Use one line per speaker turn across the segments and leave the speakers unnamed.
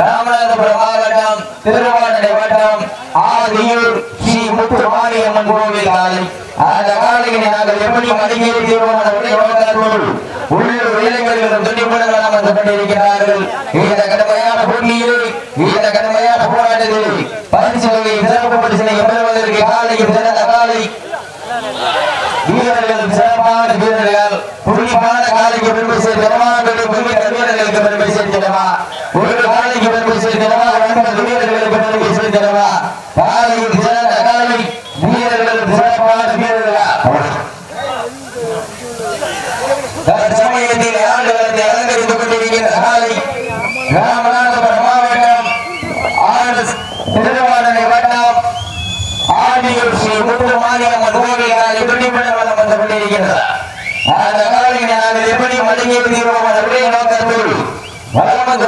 ராமநாதபுரம் மாவட்டம் திருவாரூர் வட்டம் ஆதியூர் ஸ்ரீ முத்து மாரியம்மன் கோவில் ஆலை அந்த காலையை நாங்கள் எப்படி மதிக்கீடு தீர்மானம் உள்ளூர் இளைஞர்களும் துணிப்புடன் அமர்ந்து கொண்டிருக்கிறார்கள். இந்த கடுமையான போட்டியிலே இந்த கடுமையான போராட்டத்தில் பரிசு வகை சிறப்பு பரிசினை பெறுவதற்கு காலையில் சிறந்த காலை. வீரர்கள் சிறப்பான வீரர்கள் புள்ளிப்பான காலைக்கு பெருமை சேர்க்கிறமா புள்ளி வீரர்களுக்கு பெருமை சேர்க்கிறமா ஒரு காலைக்கு பெருமை சேர்க்கிறமா ஒன்பது வீரர்களுக்கு பெருமை சேர்க்கிறமா காலையில் சிறந்த காலை வீரர்கள் சிறப்பான வீரர்களா தற்சமயத்தில் ஆண்டுகளத்தை அலங்கரித்துக் கொண்டிருக்கிற காலை ராமநாதபுரம் மாவட்டம் ஆண்டு திருவாரூரை வட்டம் ஆதியூர் ஸ்ரீ முத்து மாரியம்மன் கோவிலால் துணிப்பட வளம் வந்து கொண்டிருக்கிறது அந்த காலையில் நாங்கள் எப்படி மளிகை தீர்வோம் அதனுடைய நோக்கத்தில் வளம் வந்து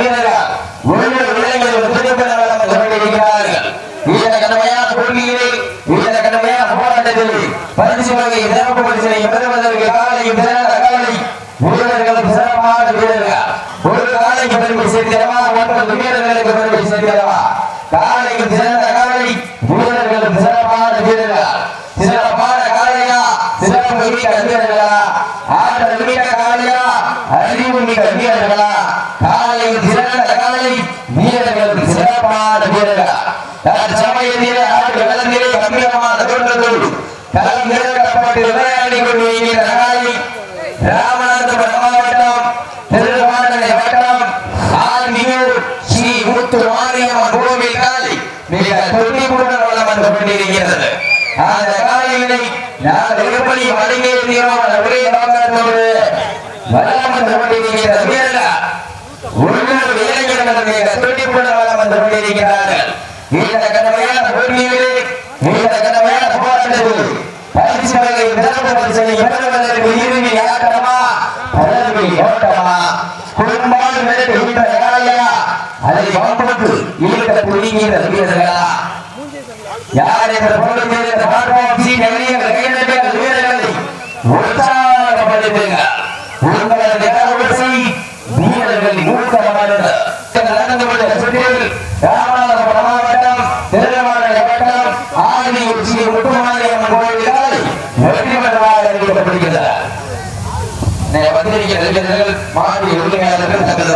வீரர்கள் உள்ளூர் இளைஞர்கள் துணிப்பட வளம் கொண்டிருக்கிறார்கள்? இந்த கடுமையான போட்டியிலே இந்த கடுமையான போராட்டத்தில் பரிசு வகை சிறப்பு பெறுவதற்கு காலை வீரர்களும் சிறப்பான வீரர்கள். ஒரு காலைக்கு பெருமை சேர்க்கிறவா? ஒன்பது வீரர்களுக்கு பெருமை சேர்க்கிறவா? காலைக்கு சிறந்த காலை வீரர்களும் சிறப்பான வீரர்கள். சிறப்பான மிக மிக்க வீரர்களா ஆற்றல் மிக்க காலையா அறிவு மிக்க வீரர்களா காலையில் சிறந்த காலை வீரர்களும் சிறப்பான வீரர்களா. தற்சமயத்திலே ஆண்டு களத்திலே கம்பீரமான தோற்றத்தோடு களம் நிறுத்தப்பட்டு விளையாடி கொண்டிருக்கிற காலை ராமநாதபுரம் மாவட்டம் திருவாரூரை வட்டம் ஆர்மியூர் ஸ்ரீ முத்து மாரியம்மன் கோவில் காலை மிக துணிப்புடன் வளம் வந்து கொண்டிருக்கிறது. அந்த காலையினை நான் எப்படி வழங்கியிருக்கிறோம் ஒரே நோக்கத்தோடு வளம் வந்து கொண்டிருக்கிற வீரர்கள் உள்ளூர் இளைஞர்கள் மிக துணிப்புடன் வந்து கொண்டிருக்கிறார்கள். இந்த கடமையான போட்டியிலே இந்த கடமையான போராட்டத்தில் பரிசு வகை சிறப்பு பரிசனை பெறுவதற்கு இறுதி ஆட்டமா பதவி ஓட்டமா? குடும்பால் மிரட்டுகின்ற காலையா அதை வம்புக்கு ஈட்ட புரிகிற வீரர்களா? யார் என்ற பொருளுக்கு இந்த பார்ப்போம் சீ நெல்லியங்கள் கையெழுத்துகள் வீரர்களை உற்சாகப்படுத்துங்க உங்களது கரவரிசை வீரர்கள் ஊக்கமானது ராமநாதபுரம் மாவட்டம் திருவாரூர் வட்டம் ஆதியூர் ஸ்ரீ முத்துமாரியம்மன் வெற்றி பெற்றதாக அறிவிக்கப்படுகிறது உரிமையாளர்கள் தங்களது